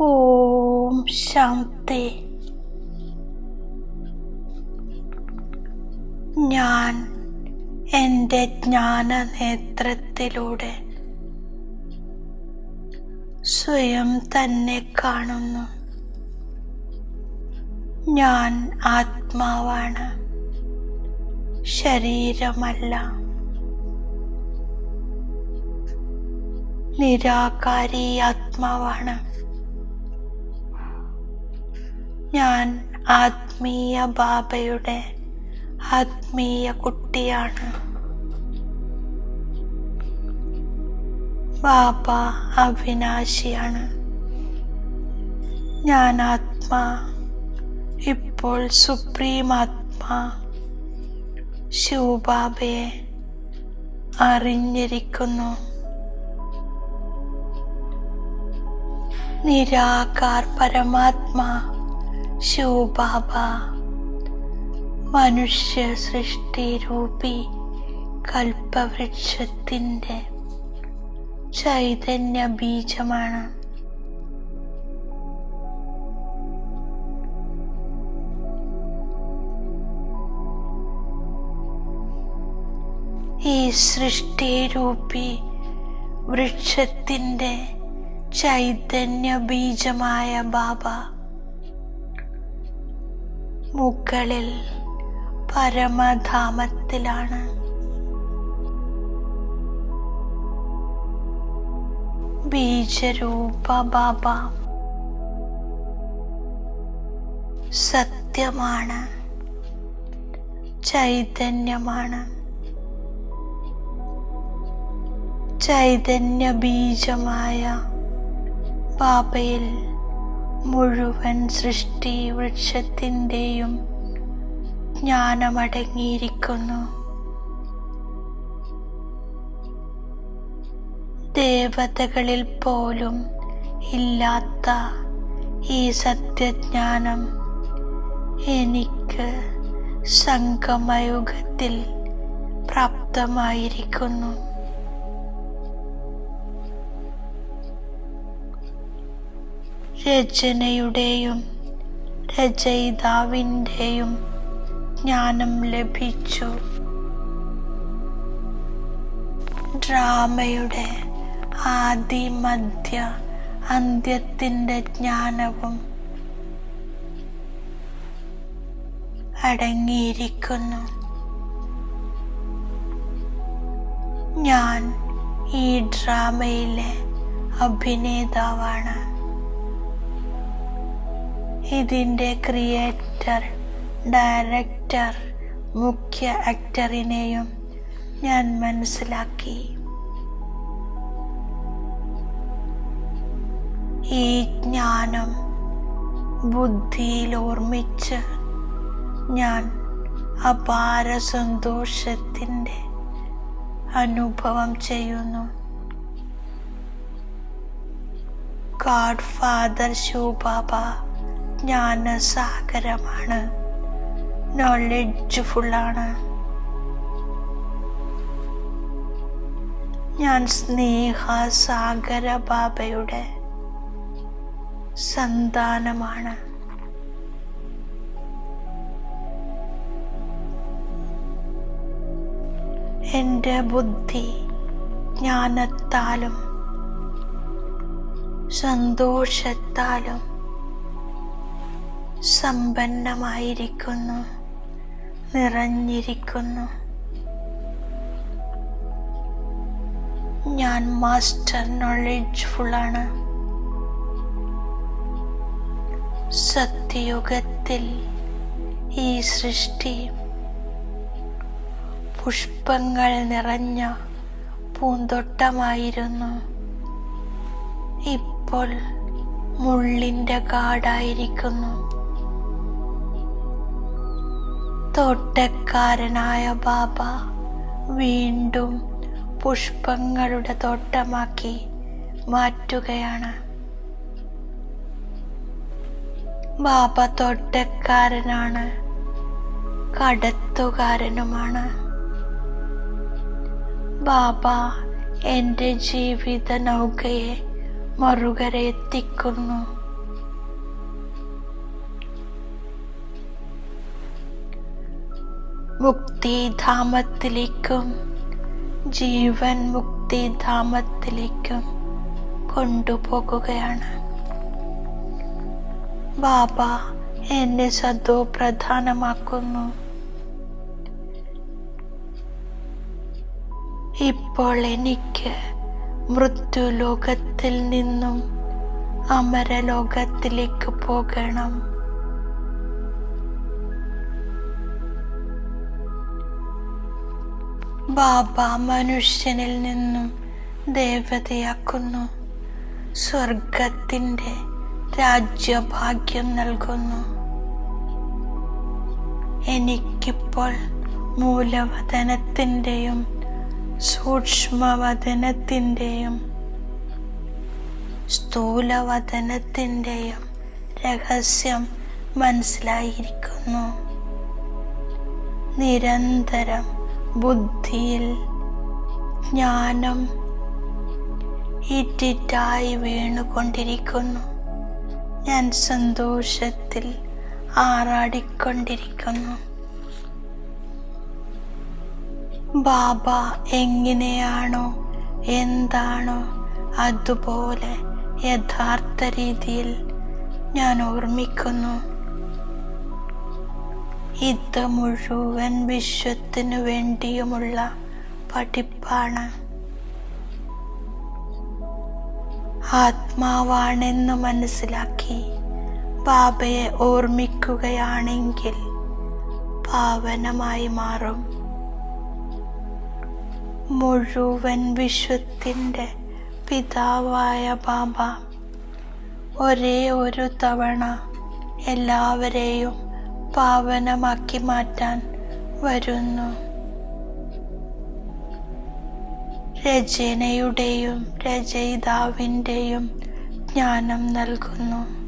ഓം ശാന്തി ഞാൻ എന്റെ ജ്ഞാന നേത്രത്തിലൂടെ സ്വയം തന്നെ കാണുന്നു. ഞാൻ ആത്മാവാണ്. ശരീരമല്ല. നിരാകാരി ആത്മാവാണ്. ഞാൻ ആത്മീയ ബാബയുടെ ആത്മീയ കുട്ടിയാണ്. ബാബ അവിനാശിയാണ്. ഞാൻ ആത്മാ ഇപ്പോൾ സുപ്രീം ആത്മാ ശിവബാബയെ അറിഞ്ഞിരിക്കുന്നു. നിരാകാർ പരമാത്മാ ശിവബാബ മനുഷ്യ സൃഷ്ടി രൂപി കൽപ്പവൃക്ഷത്തിന്റെ ചൈതന്യ ബീജമാണ് ഈ സൃഷ്ടി രൂപി വൃക്ഷത്തിന്റെ ചൈതന്യ ബീജമായ ബാബ മുകളിൽ പരമധാമത്തിലാണ്. ബീജരൂപ ബാബ. സത്യമാണ്. ചൈതന്യമാണ്. ചൈതന്യ ബീജമായ ബാബയിൽ മുഴുവൻ സൃഷ്ടി വൃക്ഷത്തിന്റെയും ജ്ഞാനമടങ്ങിയിരിക്കുന്നു. ദേവതകളിൽ പോലും ഇല്ലാത്ത ഈ സത്യജ്ഞാനം എനിക്ക് സംഗമയുഗത്തിൽ പ്രാപ്തമായിരിക്കുന്നു. രചനയുടെയും രചയിതാവിന്റെയും ജ്ഞാനം ലഭിച്ചു. ഡ്രാമയുടെ ആദി മധ്യ അന്ത്യത്തിന്റെ ജ്ഞാനവും അടങ്ങിയിരിക്കുന്നു. ഞാൻ ഈ ഡ്രാമയിലെ അഭിനേതാവാണ്. ഇതിന്റെ ക്രിയേറ്റർ ഡയറക്ടർ മുഖ്യ ആക്ടറിനെയും ഞാൻ മനസ്സിലാക്കി. ഈ ജ്ഞാനം ബുദ്ധിയിൽ ഓർമ്മിച്ച് ഞാൻ അപാര സന്തോഷത്തിന്റെ അനുഭവം ചെയ്യുന്നു. ഗാഡ് ഫാദർ ശിവബാബ ജ്ഞാനസാഗരമാണ്. നോളജ്ഫുള്ളാണ് ഞാൻ സ്നേഹ സാഗര ബാബയുടെ സന്താനമാണ്. എന്റെ ബുദ്ധി ജ്ഞാനത്താലും സന്തോഷത്താലും സമ്പന്നമായിരിക്കുന്നു നിറഞ്ഞിരിക്കുന്നു. ഞാൻ മാസ്റ്റർ നോളജ്ഫുള്ളാണ് സത്യയുഗത്തിൽ ഈ സൃഷ്ടി പുഷ്പങ്ങൾ നിറഞ്ഞ പൂന്തോട്ടമായിരുന്നു. ഇപ്പോൾ മുള്ളിന്റെ കാടായിരിക്കുന്നു. തോട്ടക്കാരനായ ബാബ വീണ്ടും പുഷ്പങ്ങളുടെ തോട്ടമാക്കി മാറ്റുകയാണ്. ബാബ തോട്ടക്കാരനാണ് കടത്തുകാരനുമാണ്. ബാബ എന്റെ ജീവിത നൗകയെ മറുകര എത്തിക്കുന്നു മുക്തിധാമത്തിലേക്കും ജീവൻ മുക്തിധാമത്തിലേക്കും കൊണ്ടുപോകുകയാണ്. ബാബ എന്നെ സദോ പ്രധാനമാക്കുന്നു. ഇപ്പോൾ എനിക്ക് മൃത്യുലോകത്തിൽ നിന്നും അമരലോകത്തിലേക്ക് പോകണം. ബാബ മനുഷ്യനിൽ നിന്നും ദേവതയാക്കുന്നു. സ്വർഗത്തിന്റെ രാജ്യഭാഗ്യം നൽകുന്നു. എനിക്കിപ്പോൾ മൂലവതനത്തിന്റെയും സൂക്ഷ്മവതനത്തിന്റെയും സ്ഥൂലവതനത്തിന്റെയും രഹസ്യം മനസ്സിലായിരിക്കുന്നു. നിരന്തരം ബുദ്ധിയിൽ ജ്ഞാനം ഇറ്റിറ്റായി വീണുകൊണ്ടിരിക്കുന്നു. ഞാൻ സന്തോഷത്തിൽ ആറാടിക്കൊണ്ടിരിക്കുന്നു. ബാബ എങ്ങനെയാണോ എന്താണോ അതുപോലെ യഥാർത്ഥ രീതിയിൽ ഞാൻ ഓർമ്മിക്കുന്നു. ഇത് മുഴുവൻ വിശ്വത്തിനു വേണ്ടിയുമുള്ള പഠിപ്പാണ്. ആത്മാവാണെന്ന് മനസ്സിലാക്കി ബാബയെ ഓർമ്മിക്കുകയാണെങ്കിൽ പാവനമായി മാറും. മുഴുവൻ വിശ്വത്തിന്റെ പിതാവായ ബാബ ഒരേ ഒരു തവണ എല്ലാവരെയും പാവനമാക്കി മാറ്റാൻ വരുന്നു. രചനയുടെയും രചയിതാവിന്റെയും ജ്ഞാനം നൽകുന്നു.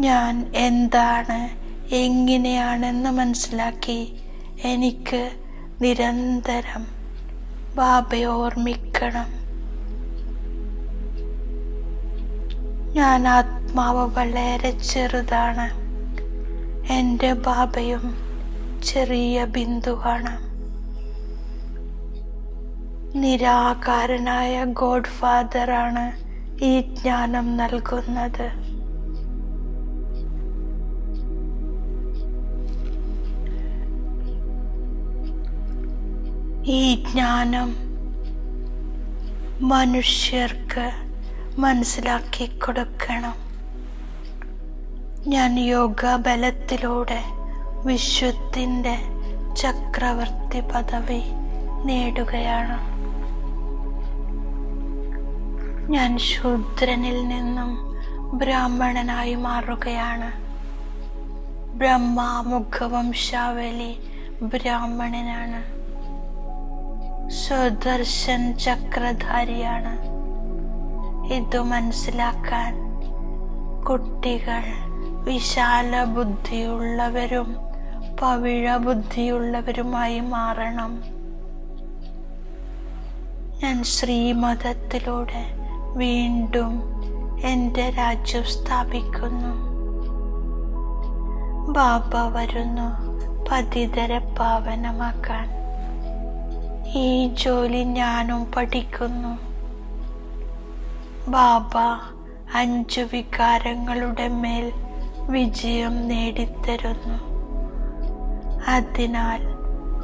ഞാൻ എന്താണ് എങ്ങനെയാണെന്ന് മനസ്സിലാക്കി എനിക്ക് നിരന്തരം ബാബയെ ഓർമ്മിക്കണം. ഞാൻ ആത്മാവ് വളരെ ചെറുതാണ്. എന്റെ ബാബയും ചെറിയ ബിന്ദുവാണ്. നിരാകാരനായ ഗോഡ് ഫാദറാണ് ഈ ജ്ഞാനം നൽകുന്നത്. ഈ ജ്ഞാനം മനുഷ്യർക്ക് മനസ്സിലാക്കി കൊടുക്കണം. ഞാൻ യോഗ ബലത്തിലൂടെ വിശ്വത്തിന്റെ ചക്രവർത്തി പദവി നേടുകയാണ്. ഞാൻ ശൂദ്രനിൽ നിന്നും ബ്രാഹ്മണനായി മാറുകയാണ്. ബ്രഹ്മാമുഖവംശാവലി ബ്രാഹ്മണനാണ്. സുദർശൻ ചക്രധാരിയാണ്. ഇത് മനസ്സിലാക്കാൻ കുട്ടികൾ വിശാല ബുദ്ധിയുള്ളവരും പവിഴ ബുദ്ധിയുള്ളവരുമായി മാറണം. ഞാൻ ശ്രീമതത്തിലൂടെ വീണ്ടും എന്റെ രാജ്യം സ്ഥാപിക്കുന്നു. ബാബ വരുന്നു പതിതരെ പാവനമാക്കാൻ. ഈ ജോലി ഞാനും പഠിക്കുന്നു. ബാബ അഞ്ചു വികാരങ്ങളുടെ മേൽ വിജയം നേടിത്തരുന്നു. അതിനാൽ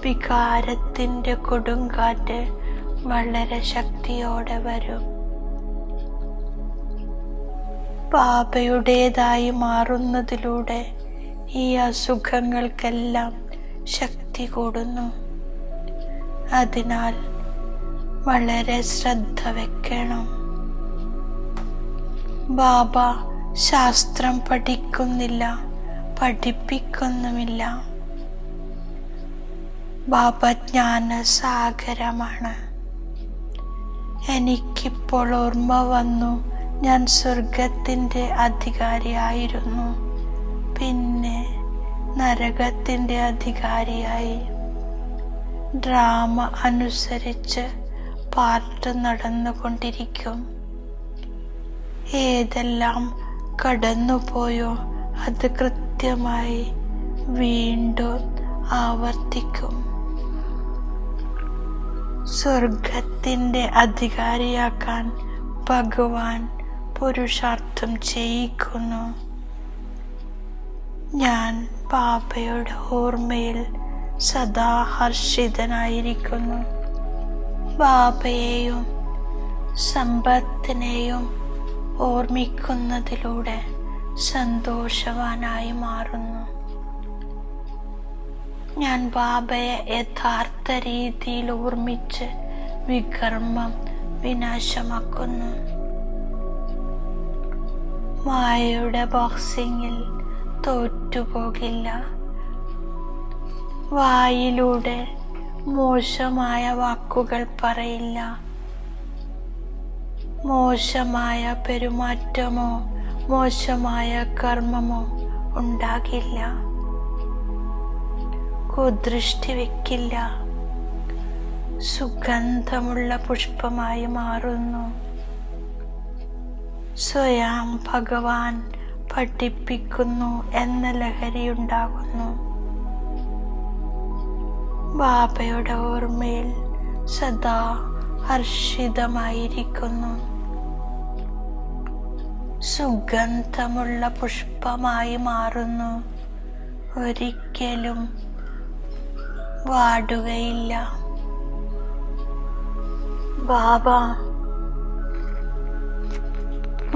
വികാരത്തിന്റെ കൊടുങ്കാറ്റ് വളരെ ശക്തിയോടെ വരും. പാപയുടേതായി മാറുന്നതിലൂടെ ഈ അസുഖങ്ങൾക്കെല്ലാം ശക്തി കൂടുന്നു. അതിനാൽ വളരെ ശ്രദ്ധ വെക്കണം. ബാബ ശാസ്ത്രം പഠിക്കുന്നില്ല പഠിപ്പിക്കുന്നുമില്ല. ബാബ ജ്ഞാന സാഗരമാണ് എനിക്കിപ്പോൾ ഓർമ്മ വന്നു ഞാൻ സ്വർഗത്തിന്റെ അധികാരിയായിരുന്നു. പിന്നെ നരകത്തിന്റെ അധികാരിയായി. ഡ്രാമ അനുസരിച്ച് പാർട്ട് നടന്നുകൊണ്ടിരിക്കും. ഏതെല്ലാം കടന്നുപോയോ? അത് കൃത്യമായി വീണ്ടും ആവർത്തിക്കും. സ്വർഗത്തിന്റെ അധികാരിയാക്കാൻ ഭഗവാൻ പുരുഷാർത്ഥം ചെയ്യിക്കുന്നു. ഞാൻ പാപയുടെ ഓർമ്മയിൽ സദാ ഹർഷിതനായിരിക്കുന്നു. ബാബയെയും സമ്പത്തിനെയും ഓർമ്മിക്കുന്നതിലൂടെ സന്തോഷവാനായി മാറുന്നു. ഞാൻ ബാബയെ യഥാർത്ഥ രീതിയിൽ ഓർമ്മിച്ച് വികർമ്മം വിനാശമാക്കുന്നു. മായയുടെ ബോക്സിങ്ങിൽ തോറ്റുപോകില്ല. വായിലൂടെ മോശമായ വാക്കുകൾ പറയില്ല. മോശമായ പെരുമാറ്റമോ മോശമായ കർമ്മമോ ഉണ്ടാകില്ല. കുദൃഷ്ടി വെക്കില്ല. സുഗന്ധമുള്ള പുഷ്പമായി മാറുന്നു. സ്വയം ഭഗവാൻ പഠിപ്പിക്കുന്നു എന്ന ലഹരി ഉണ്ടാകുന്നു. ബാബയുടെ ഓർമ്മയിൽ സദാ ഹർഷിതമായിരിക്കുന്നു. സുഗന്ധമുള്ള പുഷ്പമായി മാറുന്നു. ഒരിക്കലും വാടുകയില്ല. ബാബ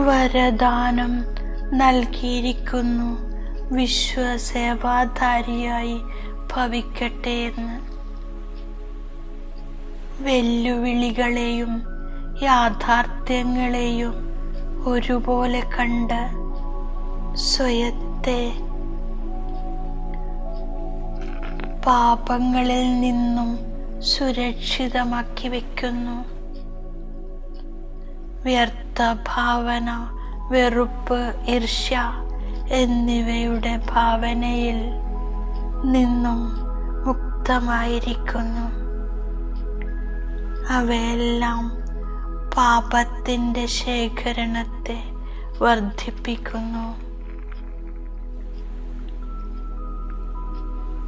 വരദാനം നൽകിയിരിക്കുന്നു. വിശ്വസേവാധാരിയായി ഭവിക്കട്ടെ എന്ന്. വെല്ലുവിളികളെയും യാഥാർത്ഥ്യങ്ങളെയും ഒരുപോലെ കണ്ട് സ്വയത്തെ പാപങ്ങളിൽ നിന്നും സുരക്ഷിതമാക്കി വെക്കുന്നു. വ്യർത്ഥ ഭാവന വെറുപ്പ് ഈർഷ്യ എന്നിവയുടെ ഭാവനയിൽ നിന്നും മുക്തമായിരിക്കുന്നു. അവയെല്ലാം പാപത്തിന്റെ ശേഖരണത്തെ വർദ്ധിപ്പിക്കുന്നു.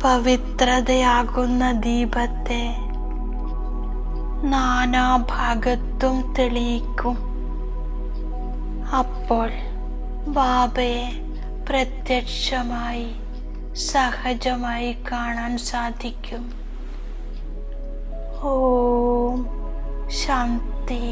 പവിത്രതയാകുന്ന ദീപത്തെ നാനാഭാഗത്തും തെളിയിക്കും. അപ്പോൾ ബാബയെ പ്രത്യക്ഷമായി സഹജമായി കാണാൻ സാധിക്കും. ഓം ശാന്തി